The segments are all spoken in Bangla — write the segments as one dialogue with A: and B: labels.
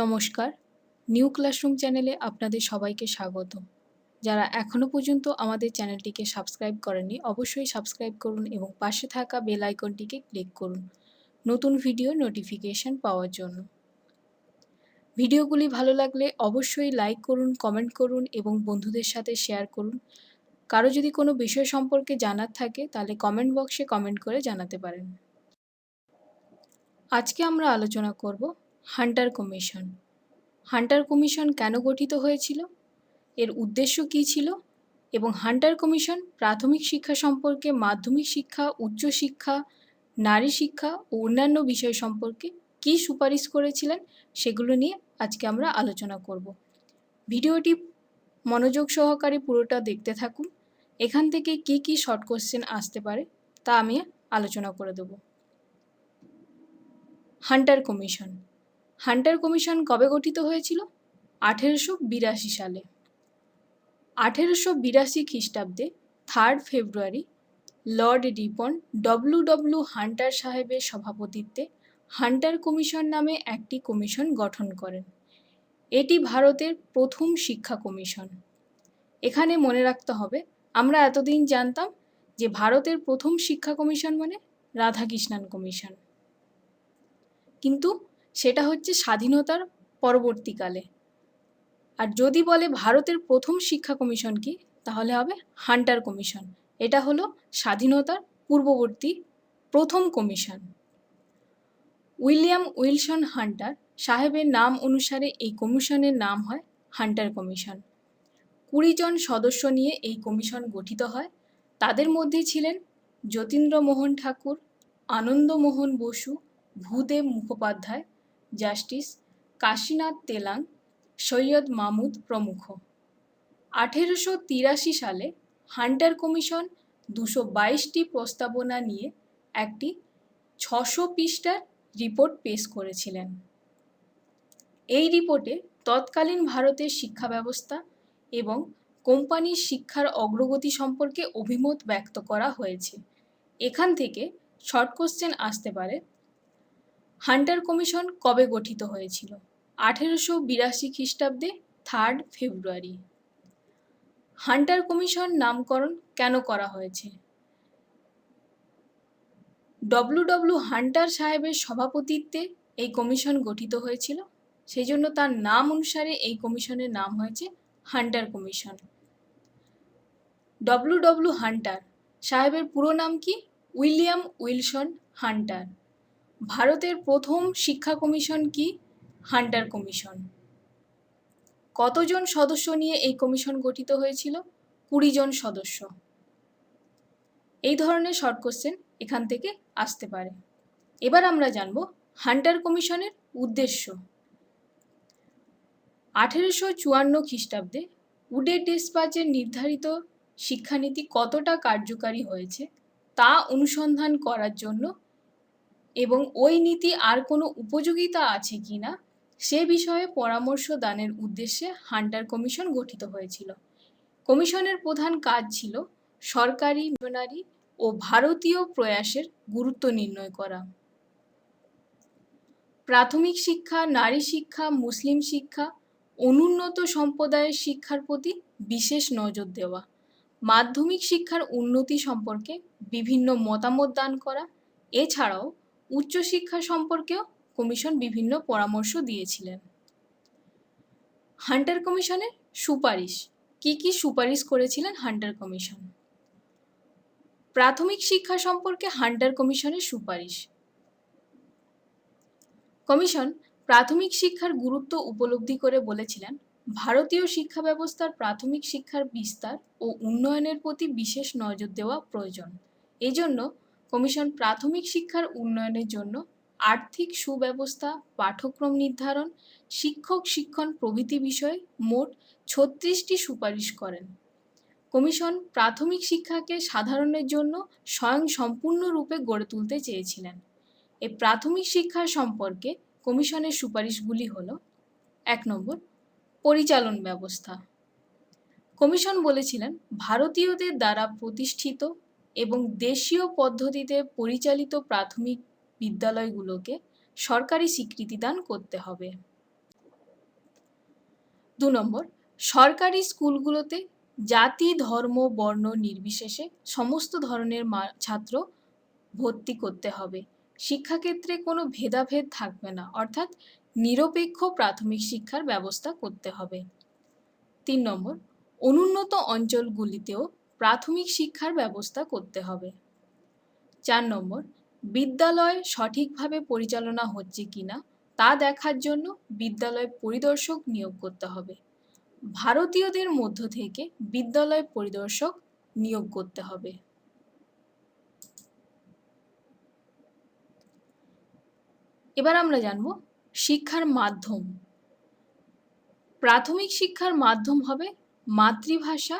A: নমস্কার। নিউ ক্লাসরুম চ্যানেলে আপনাদের সবাইকে স্বাগত যারা এখনও পর্যন্ত আমাদের চ্যানেলটিকে সাবস্ক্রাইব করেননি, অবশ্যই সাবস্ক্রাইব করুন এবং পাশে থাকা বেল আইকনটিকে ক্লিক করুন নতুন ভিডিও নোটিফিকেশন পাওয়ার জন্য। ভিডিওগুলি ভালো লাগলে অবশ্যই লাইক করুন, কমেন্ট করুন এবং বন্ধুদের সাথে শেয়ার করুন। কারও যদি কোনো বিষয় সম্পর্কে জানার থাকে, তাহলে কমেন্ট বক্সে কমেন্ট করে জানাতে পারেন। আজকে আমরা আলোচনা করব হান্টার কমিশন। হান্টার কমিশন কেন গঠিত হয়েছিল? এর উদ্দেশ্য কী ছিল? এবং হান্টার কমিশন প্রাথমিক শিক্ষা সম্পর্কে মাধ্যমিক শিক্ষা উচ্চশিক্ষা নারী শিক্ষা ও অন্যান্য বিষয় সম্পর্কে কী সুপারিশ করেছিলেন সেগুলো নিয়ে আজকে আমরা আলোচনা করব। ভিডিওটি মনোযোগ সহকারে পুরোটা দেখতে থাকুন। এখান থেকে কি কি শর্ট কোশ্চেন আসতে পারে তা আমি আলোচনা করে দেব। হান্টার কমিশন হান্টার কমিশন কবে গঠিত হয়েছিল? আঠেরোশো বিরাশি সালে। আঠেরোশো বিরাশি খ্রিস্টাব্দে third February Lord Ripon W W Hunter সাহেবের সভাপতিত্বে হান্টার কমিশন নামে একটি কমিশন গঠন করেন। এটি ভারতের প্রথম শিক্ষা কমিশন। এখানে মনে রাখতে হবে, আমরা এতদিন জানতাম যে ভারতের প্রথম শিক্ষা কমিশন মানে রাধাকৃষ্ণান কমিশন। কিন্তু সেটা হচ্ছে স্বাধীনতার পরবর্তীকালে। আর যদি বলে ভারতের প্রথম শিক্ষা কমিশন কি, তাহলে হবে হান্টার কমিশন। এটা হলো স্বাধীনতার পূর্ববর্তী প্রথম কমিশন। উইলিয়াম উইলসন হান্টার সাহেবের নাম অনুসারে এই কমিশনের নাম হয় হান্টার কমিশন। কুড়ি জন সদস্য নিয়ে এই কমিশন গঠিত হয়। তাদের মধ্যে ছিলেন যতীন্দ্রমোহন ঠাকুর, আনন্দমোহন বসু, ভূদেব মুখোপাধ্যায় জাস্টিস কাশীনাথ তেলাং, সৈয়দ মামুদ প্রমুখ। আঠেরোশো তিরাশি সালে হান্টার কমিশন দুশো বাইশটি প্রস্তাবনা নিয়ে একটি ছশো পৃষ্ঠার রিপোর্ট পেশ করেছিলেন। এই রিপোর্টে তৎকালীন ভারতের শিক্ষা ব্যবস্থা এবং কোম্পানির শিক্ষার অগ্রগতি সম্পর্কে অভিমত ব্যক্ত করা হয়েছে। এখান থেকে শর্ট কোশ্চেন আসতে পারে হান্টার কমিশন কবে গঠিত হয়েছিল? আঠেরোশো বিরাশি খ্রিস্টাব্দে থার্ড ফেব্রুয়ারি হান্টার কমিশন নামকরণ কেন করা হয়েছে? ডব্লু ডব্লু হান্টার সাহেবের সভাপতিত্বে এই কমিশন গঠিত হয়েছিল। সেই জন্য তার নাম অনুসারে এই কমিশনের নাম হয়েছে Hunter commission. W W Hunter সাহেবের পুরো নাম কি? William Wilson Hunter. ভারতের প্রথম শিক্ষা কমিশন কি? Hunter commission. কতজন সদস্য নিয়ে এই কমিশন গঠিত হয়েছিল? কুড়ি জন সদস্য। এই ধরনের শর্ট কোশ্চেন এখান থেকে আসতে পারে। এবার আমরা জানব হান্টার কমিশনের উদ্দেশ্য। আঠেরোশো চুয়ান্ন খ্রিস্টাব্দে উডে ডেসপাচের নির্ধারিত শিক্ষানীতি কতটা কার্যকারী হয়েছে তা অনুসন্ধান করার জন্য এবং ওই নীতি আর কোনো উপযোগিতা আছে কি না? সে বিষয়ে পরামর্শ দানের উদ্দেশ্যে হান্টার কমিশন গঠিত হয়েছিল। কমিশনের প্রধান কাজ ছিল সরকারি মিশনারি ও ভারতীয় প্রয়াসের গুরুত্ব নির্ণয় করা। প্রাথমিক শিক্ষা, নারী শিক্ষা, মুসলিম শিক্ষা, অনুন্নত সম্প্রদায়ের শিক্ষার প্রতি বিশেষ নজর দেওয়া। মাধ্যমিক শিক্ষার উন্নতি সম্পর্কে বিভিন্ন মতামত দান করা। এছাড়াও উচ্চশিক্ষা সম্পর্কেও কমিশন বিভিন্ন পরামর্শ দিয়েছিলেন। হান্টার কমিশনের সুপারিশ। কি কি সুপারিশ করেছিলেন হান্টার কমিশন? প্রাথমিক শিক্ষা সম্পর্কে হান্টার কমিশনের সুপারিশ। কমিশন প্রাথমিক শিক্ষার গুরুত্ব উপলব্ধি করে বলেছিলেন, ভারতীয় শিক্ষা ব্যবস্থার প্রাথমিক শিক্ষার বিস্তার ও উন্নয়নের প্রতি বিশেষ নজর দেওয়া প্রয়োজন। এজন্য কমিশন প্রাথমিক শিক্ষার উন্নয়নের জন্য আর্থিক সুব্যবস্থা, পাঠ্যক্রম নির্ধারণ, শিক্ষক শিক্ষণ প্রভৃতি বিষয়ে মোট ছত্রিশটি সুপারিশ করেন। কমিশন প্রাথমিক শিক্ষাকে সাধারণের জন্য স্বয়ং সম্পূর্ণরূপে গড়ে তুলতে চেয়েছিলেন। এ প্রাথমিক শিক্ষার সম্পর্কে কমিশনের সুপারিশগুলি হল, এক নম্বর, পরিচালন ব্যবস্থা। কমিশন বলেছিলেন, ভারতীয়দের দ্বারা প্রতিষ্ঠিত এবং দেশীয় পদ্ধতিতে পরিচালিত প্রাথমিক বিদ্যালয়গুলোকে সরকারি স্বীকৃতি দান করতে হবে। দু নম্বর, সরকারি স্কুলগুলোতে জাতি, ধর্ম, বর্ণ নির্বিশেষে সমস্ত ধরনের ছাত্র ভর্তি করতে হবে। শিক্ষাক্ষেত্রে কোনো ভেদাভেদ থাকবে না, অর্থাৎ নিরপেক্ষ প্রাথমিক শিক্ষার ব্যবস্থা করতে হবে। তিন নম্বর, অনুন্নত অঞ্চলগুলিতেও প্রাথমিক শিক্ষার ব্যবস্থা করতে হবে। চার নম্বর, বিদ্যালয় সঠিকভাবে পরিচালনা হচ্ছে কিনা তা দেখার জন্য বিদ্যালয় পরিদর্শক নিয়োগ করতে হবে। ভারতীয়দের মধ্য থেকে বিদ্যালয় পরিদর্শক নিয়োগ করতে হবে। এবার আমরা জানব শিক্ষার মাধ্যম। প্রাথমিক শিক্ষার মাধ্যম হবে মাতৃভাষা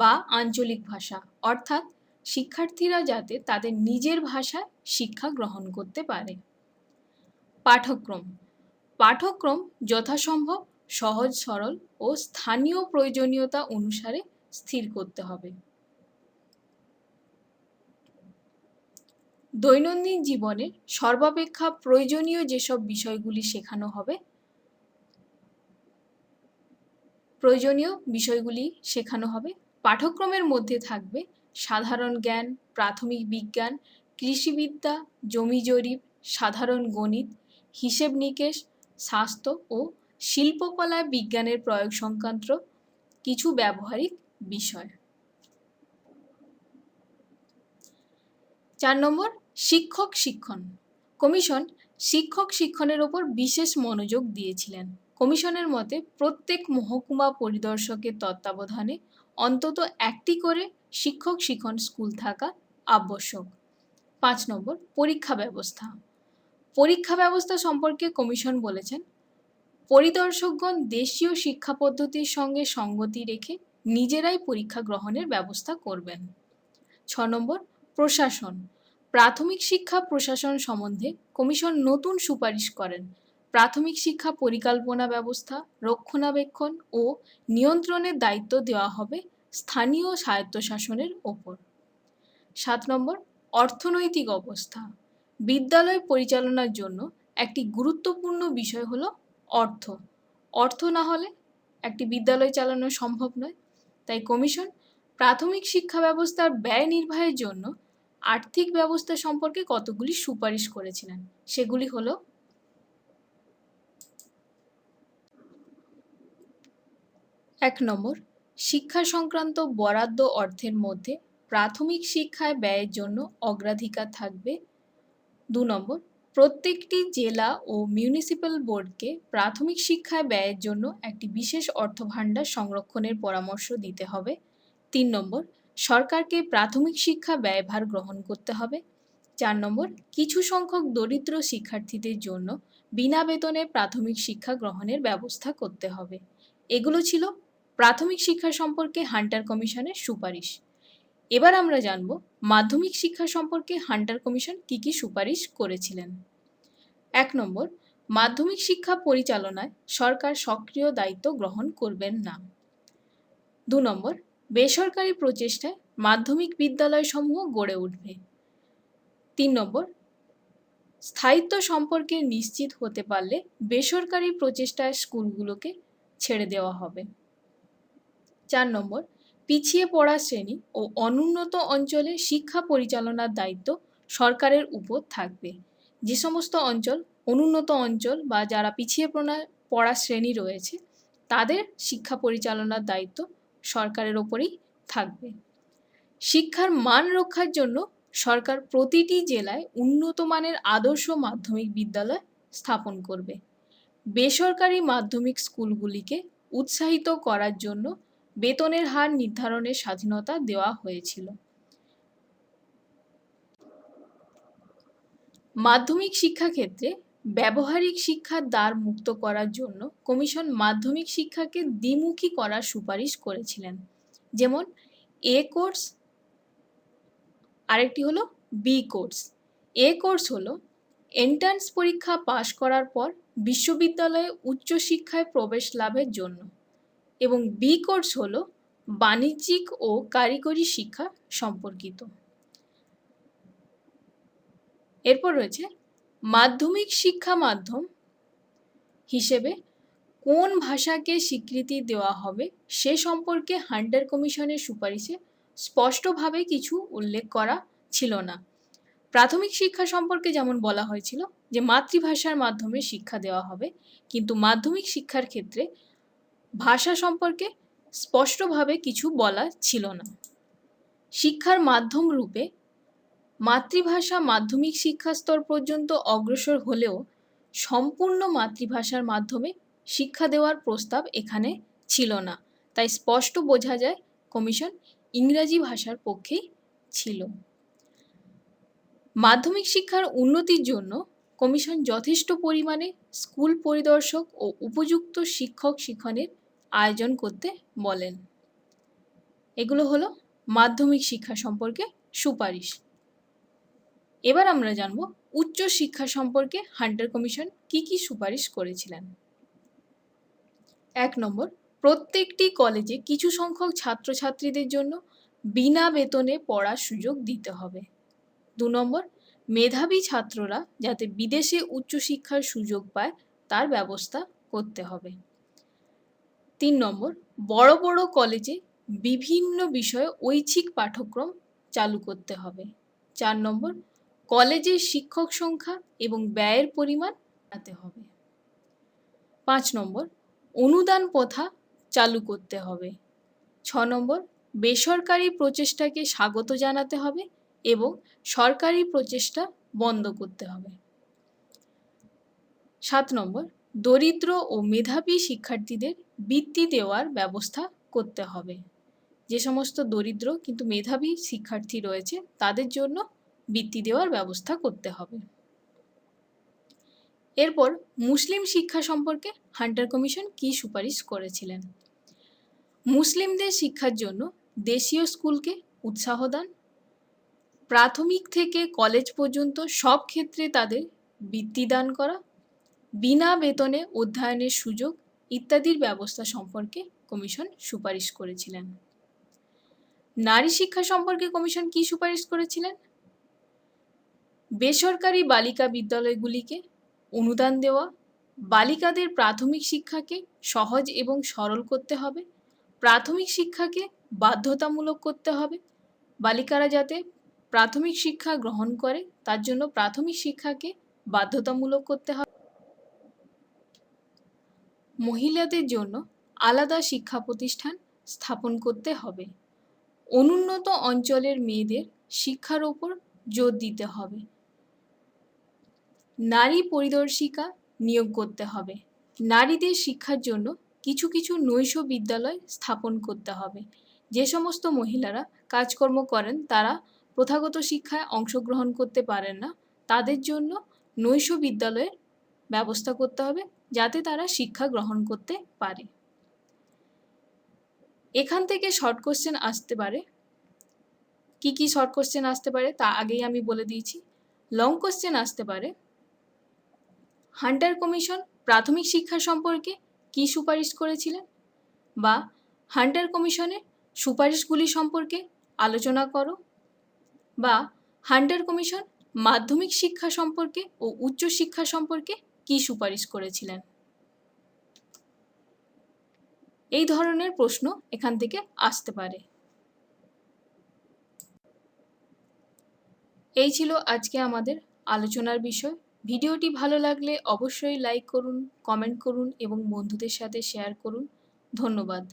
A: বা আঞ্চলিক ভাষা। অর্থাৎ শিক্ষার্থীরা যাতে তাদের নিজের ভাষায় শিক্ষা গ্রহণ করতে পারে। পাঠক্রম পাঠক্রম যথাসম্ভব, সহজ, সরল ও স্থানীয় প্রয়োজনীয়তা অনুসারে স্থির করতে হবে। দৈনন্দিন জীবনে সর্বাপেক্ষা প্রয়োজনীয় যেসব বিষয়গুলি শেখানো হবে, প্রয়োজনীয় বিষয়গুলি শেখানো হবে পাঠ্যক্রমের মধ্যে থাকবে সাধারণ জ্ঞান, প্রাথমিক বিজ্ঞান, কৃষিবিদ্যা, জমি জরিপ, সাধারণ গণিত, হিসেব নিকেশ, স্বাস্থ্য ও শিল্পকলায় বিজ্ঞানের প্রয়োগ সংক্রান্ত কিছু ব্যবহারিক বিষয়। চার নম্বর, শিক্ষক শিক্ষণ। কমিশন শিক্ষক শিক্ষণের ওপর বিশেষ মনোযোগ দিয়েছিলেন। কমিশনের মতে প্রত্যেক মহকুমা পরিদর্শকের তত্ত্বাবধানে অন্তত একটি করে শিক্ষক শিক্ষণ স্কুল থাকা আবশ্যক। পাঁচ নম্বর, পরীক্ষা ব্যবস্থা। পরীক্ষা ব্যবস্থা সম্পর্কে কমিশন বলেছেন, পরিদর্শকগণ দেশীয় শিক্ষা পদ্ধতির সঙ্গে সঙ্গতি রেখে নিজেরাই পরীক্ষা গ্রহণের ব্যবস্থা করবেন। ছ নম্বর, প্রশাসন। প্রাথমিক শিক্ষা প্রশাসন সম্বন্ধে কমিশন নতুন সুপারিশ করেন প্রাথমিক শিক্ষা পরিকল্পনা ব্যবস্থা, রক্ষণাবেক্ষণ ও নিয়ন্ত্রণের দায়িত্ব দেওয়া হবে স্থানীয় স্বায়ত্তশাসনের ওপর। সাত নম্বর, অর্থনৈতিক অবস্থা। বিদ্যালয় পরিচালনার জন্য একটি গুরুত্বপূর্ণ বিষয় হলো অর্থ। অর্থ না হলে একটি বিদ্যালয় চালানো সম্ভব নয়। তাই কমিশন প্রাথমিক শিক্ষা ব্যবস্থার ব্যয় নির্বাহের জন্য আর্থিক ব্যবস্থা সম্পর্কে কতগুলি সুপারিশ করেছিলেন, সেগুলি হলো এক নম্বর, শিক্ষা সংক্রান্ত বরাদ্দ অর্থের মধ্যে প্রাথমিক শিক্ষায় ব্যয়ের জন্য অগ্রাধিকার থাকবে। দু নম্বর, প্রত্যেকটি জেলা ও মিউনিসিপ্যাল বোর্ডকে প্রাথমিক শিক্ষায় ব্যয়ের জন্য একটি বিশেষ অর্থভাণ্ডার সংরক্ষণের পরামর্শ দিতে হবে। তিন নম্বর, সরকারকে প্রাথমিক শিক্ষা ব্যয়ভার গ্রহণ করতে হবে। চার নম্বর, কিছু সংখ্যক দরিদ্র শিক্ষার্থীদের জন্য বিনা বেতনে প্রাথমিক শিক্ষা গ্রহণের ব্যবস্থা করতে হবে। এগুলো ছিল প্রাথমিক শিক্ষা সম্পর্কে হান্টার কমিশনের সুপারিশ। এবার আমরা জানব মাধ্যমিক শিক্ষা সম্পর্কে হান্টার কমিশন কি কি সুপারিশ করেছিলেন। এক নম্বর, মাধ্যমিক শিক্ষা পরিচালনায় সরকার সক্রিয় দায়িত্ব গ্রহণ করবেন না। দু নম্বর, বেসরকারি প্রচেষ্টায় মাধ্যমিক বিদ্যালয়সমূহ গড়ে উঠবে। তিন নম্বর, স্থায়িত্ব সম্পর্কে নিশ্চিত হতে পারলে বেসরকারি প্রচেষ্টায় স্কুলগুলোকে ছেড়ে দেওয়া হবে। চার নম্বর, পিছিয়ে পড়া শ্রেণি ও অনুন্নত অঞ্চলে শিক্ষা পরিচালনার দায়িত্ব সরকারের উপর থাকবে। যে সমস্ত অঞ্চল, অনুন্নত অঞ্চল বা যারা পিছিয়ে পড়া শ্রেণি রয়েছে, তাদের শিক্ষা পরিচালনার দায়িত্ব সরকারের ওপরেই থাকবে। শিক্ষার মান রক্ষার জন্য সরকার প্রতিটি জেলায় উন্নত মানের আদর্শ মাধ্যমিক বিদ্যালয় স্থাপন করবে। বেসরকারি মাধ্যমিক স্কুলগুলিকে উৎসাহিত করার জন্য বেতনের হার নির্ধারণের স্বাধীনতা দেওয়া হয়েছিল। মাধ্যমিক শিক্ষাক্ষেত্রে ব্যবহারিক শিক্ষার দ্বার মুক্ত করার জন্য কমিশন মাধ্যমিক শিক্ষাকে দ্বিমুখী করার সুপারিশ করেছিলেন। যেমন, এ কোর্স, আরেকটি হলো বি কোর্স। এ কোর্স হলো এন্ট্রান্স পরীক্ষা পাশ করার পর বিশ্ববিদ্যালয়ে উচ্চশিক্ষায় প্রবেশ লাভের জন্য। এবং বি কোর্স হল বাণিজ্যিক ও কারিগরি শিক্ষা সম্পর্কিত। এরপর রয়েছে মাধ্যমিক শিক্ষা মাধ্যম হিসেবে কোন ভাষাকে স্বীকৃতি দেওয়া হবে সে সম্পর্কে হান্টার কমিশনের সুপারিশে স্পষ্টভাবে কিছু উল্লেখ করা ছিল না। প্রাথমিক শিক্ষা সম্পর্কে যেমন বলা হয়েছিল যে মাতৃভাষার মাধ্যমে শিক্ষা দেওয়া হবে, কিন্তু মাধ্যমিক শিক্ষার ক্ষেত্রে ভাষা সম্পর্কে স্পষ্টভাবে কিছু বলা ছিল না। শিক্ষার মাধ্যম রূপে মাতৃভাষা মাধ্যমিক শিক্ষা স্তর পর্যন্ত অগ্রসর হলেও সম্পূর্ণ মাতৃভাষার মাধ্যমে শিক্ষা দেওয়ার প্রস্তাব এখানে ছিল না। তাই স্পষ্ট বোঝা যায় কমিশন ইংরাজি ভাষার পক্ষেই ছিল। মাধ্যমিক শিক্ষার উন্নতির জন্য কমিশন যথেষ্ট পরিমাণে স্কুল পরিদর্শক ও উপযুক্ত শিক্ষক শিক্ষণের আয়োজন করতে বলেন। এগুলো হলো মাধ্যমিক শিক্ষা সম্পর্কে সুপারিশ। এবার আমরা জানব উচ্চ শিক্ষা সম্পর্কে হান্টার কমিশন কি কি সুপারিশ করেছিলেন। এক নম্বর, প্রত্যেকটি কলেজে কিছু সংখ্যক ছাত্রছাত্রীদের জন্য বিনা বেতনে পড়ার সুযোগ দিতে হবে। দু নম্বর মেধাবী ছাত্ররা যাতে বিদেশে উচ্চশিক্ষার সুযোগ পায়, তার ব্যবস্থা করতে হবে। তিন নম্বর, বড় বড় কলেজে বিভিন্ন বিষয়ে ঐচ্ছিক পাঠ্যক্রম চালু করতে হবে। চার নম্বর, কলেজের শিক্ষক সংখ্যা এবং ব্যয়ের পরিমাণ বাড়াতে হবে। পাঁচ নম্বর, অনুদান প্রথা চালু করতে হবে। ছ নম্বর, বেসরকারি প্রচেষ্টাকে স্বাগত জানাতে হবে এবং সরকারি প্রচেষ্টা বন্ধ করতে হবে। সাত নম্বর, দরিদ্র ও মেধাবী শিক্ষার্থীদের বৃত্তি দেওয়ার ব্যবস্থা করতে হবে। যে সমস্ত দরিদ্র কিন্তু মেধাবী শিক্ষার্থী রয়েছে, তাদের জন্য বৃত্তি দেওয়ার ব্যবস্থা করতে হবে। এরপর, মুসলিম শিক্ষা সম্পর্কে হান্টার কমিশন কি সুপারিশ করেছিলেন? মুসলিমদের শিক্ষার জন্য দেশীয় স্কুলকে উৎসাহ দান প্রাথমিক থেকে কলেজ পর্যন্ত সব ক্ষেত্রে তাদের বৃত্তি দান করা, বিনা বেতনে অধ্যয়নের সুযোগ ইত্যাদির ব্যবস্থা সম্পর্কে কমিশন সুপারিশ করেছিলেন। নারী শিক্ষা সম্পর্কে কমিশন কি সুপারিশ করেছিলেন? বেসরকারি বালিকা বিদ্যালয়গুলিকে অনুদান দেওয়া, বালিকাদের প্রাথমিক শিক্ষাকে সহজ এবং সরল করতে হবে, প্রাথমিক শিক্ষাকে বাধ্যতামূলক করতে হবে, বালিকারা যাতে প্রাথমিক শিক্ষা গ্রহণ করে, তার জন্য প্রাথমিক শিক্ষাকে বাধ্যতামূলক করতে হবে মহিলাদের জন্য আলাদা শিক্ষা প্রতিষ্ঠান স্থাপন করতে হবে। অনুন্নত অঞ্চলের মেয়েদের শিক্ষার ওপর জোর দিতে হবে। নারী পরিদর্শিকা নিয়োগ করতে হবে। নারীদের শিক্ষার জন্য কিছু কিছু নৈশ বিদ্যালয় স্থাপন করতে হবে। যে সমস্ত মহিলারা কাজকর্ম করেন, তারা প্রথাগত শিক্ষায় অংশগ্রহণ করতে পারেন না, তাদের জন্য নৈশ বিদ্যালয়ের ব্যবস্থা করতে হবে যাতে তারা শিক্ষা গ্রহণ করতে পারে। এখান থেকে শর্ট কোশ্চেন আসতে পারে। কি কি শর্ট কোশ্চেন আসতে পারে তা আগেই আমি বলে দিয়েছি। লং কোশ্চেন আসতে পারে। হান্টার কমিশন প্রাথমিক শিক্ষা সম্পর্কে কি সুপারিশ করেছিলেন? বা হান্টার কমিশনের সুপারিশগুলি সম্পর্কে আলোচনা করো। বা হান্টার কমিশন মাধ্যমিক শিক্ষা সম্পর্কে ও উচ্চ শিক্ষা সম্পর্কে কি সুপারিশ করেছিলেন? এই ধরনের প্রশ্ন এখান থেকে আসতে পারে। এই ছিল আজকে আমাদের আলোচনার বিষয়। ভিডিওটি ভালো লাগলে অবশ্যই লাইক করুন, কমেন্ট করুন এবং বন্ধুদের সাথে শেয়ার করুন। ধন্যবাদ।